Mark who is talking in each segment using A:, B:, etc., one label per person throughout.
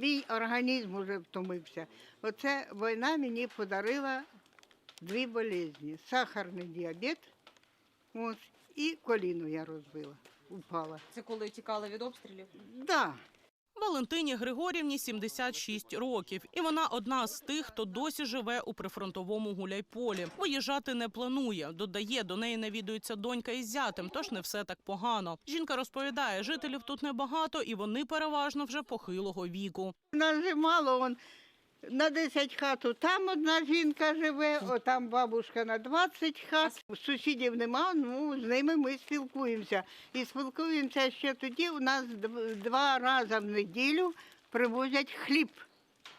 A: мій організм уже втомився. Оце війна мені подарила дві болезні: сахарний діабет ось, і коліно я розбила, упала.
B: Це коли тікали від обстрілів?
A: Да,
C: Валентині Григорівні 76 років, і вона одна з тих, хто досі живе у прифронтовому гуляйполі. Виїжджати не планує. Додає, до неї навідується донька із зятем, тож не все так погано. Жінка розповідає, жителів тут небагато, і вони переважно вже похилого віку.
A: нас мало, он на 10 хат там одна жінка живе, отам бабушка на 20 хат. Сусідів нема, ну з ними ми спілкуємося. І спілкуємося ще тоді. У нас два рази в неділю привозять хліб.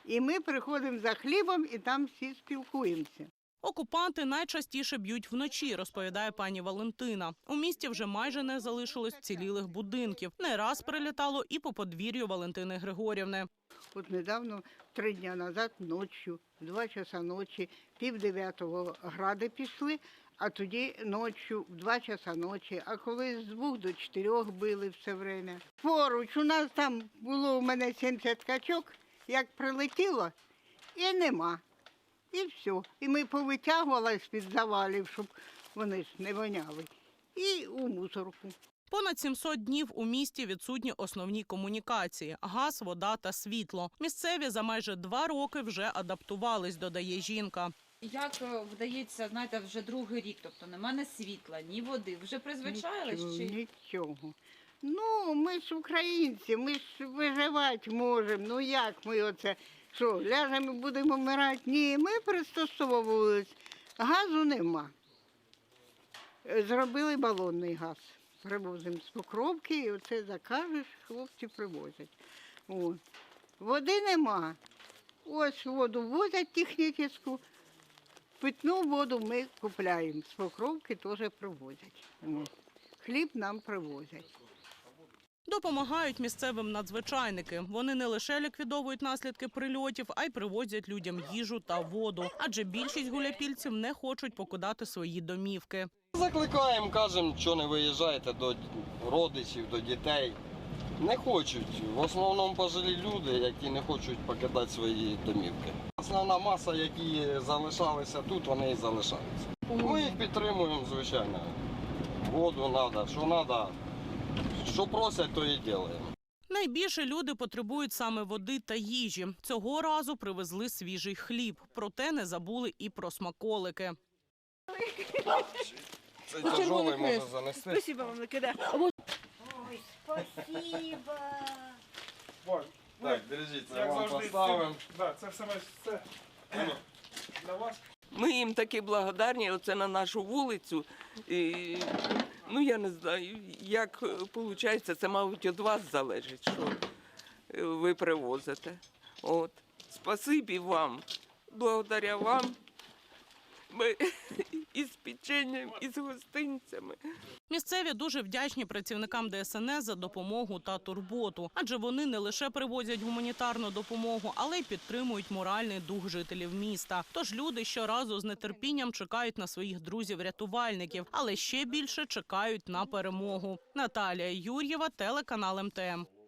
A: І ми приходимо за хлібом і там всі спілкуємося.
C: Окупанти найчастіше б'ють вночі, розповідає пані Валентина. У місті вже майже не залишилось вцілілих будинків. Не раз прилітало і по подвір'ю Валентини Григорівни.
A: От недавно, три дні назад, ночі, два часа ночі, пів дев'ятого гради пішли, а тоді ночі, в два часа ночі, а коли з двох до чотирьох били все время. Поруч у нас там було у мене 70 качок, як прилетіло, і нема. І все. І ми повитягували з-під завалів, щоб вони ж не воняли. І у мусорку.
C: Понад 700 днів у місті відсутні основні комунікації: газ, вода та світло. Місцеві за майже два роки вже адаптувались, додає жінка.
B: Як е, вдається, знаєте, вже другий рік, тобто нема ні світла, ні води. Вже призвичайлись
A: Нічого,
B: чи
A: Нічого. Ну, ми ж українці, ми ж виживати можемо. Ну як ми оце? Що, ляжемо будемо вмирати? Ні, ми пристосовувались. Газу нема. Е, Зробили балонний газ. Привозимо з покровки, і оце закажеш, хлопці привозять. От. Води нема. Ось воду возять технічну. Питну воду ми купляємо. З покровки теж привозять. От. Хліб нам привозять.
C: Допомагають місцевим надзвичайники. Вони не лише ліквідовують наслідки прильотів, а й привозять людям їжу та воду. Адже більшість гуляпільців не хочуть покидати свої домівки.
D: Закликаємо, кажемо, що не виїжджайте до родичів, до дітей. Не хочуть. В основному пожилі люди, які не хочуть покидати свої домівки. Основна маса, які залишалися тут, вони і залишаються. Ми їх підтримуємо, звичайно. Воду треба, що треба. Що просять, то і робимо.
C: Найбільше люди потребують саме води та їжі. Цього разу привезли свіжий хліб. Проте не забули і про смаколики.
D: Це тяжелий може занести.
E: Спасибо вам, Никита.
A: Спасибо.
F: Боже,
D: Так, держіть, це
F: як
D: вам
F: завжди,
D: поставимо.
F: це, да, це все це для вас.
E: Ми їм такі благодарні, оце на нашу вулицю. І, я не знаю, як виходить, це, мабуть, від вас залежить, що е, ви привозите. От. Спасибі вам. Благодаря вам. Ми і з печенням, і з гостинцями.
C: Місцеві дуже вдячні працівникам ДСНС за допомогу та турботу, адже вони не лише привозять гуманітарну допомогу, але й підтримують моральний дух жителів міста. Тож люди щоразу з нетерпінням чекають на своїх друзів-рятувальників, але ще більше чекають на перемогу. Наталія Юр'єва, телеканал МТМ.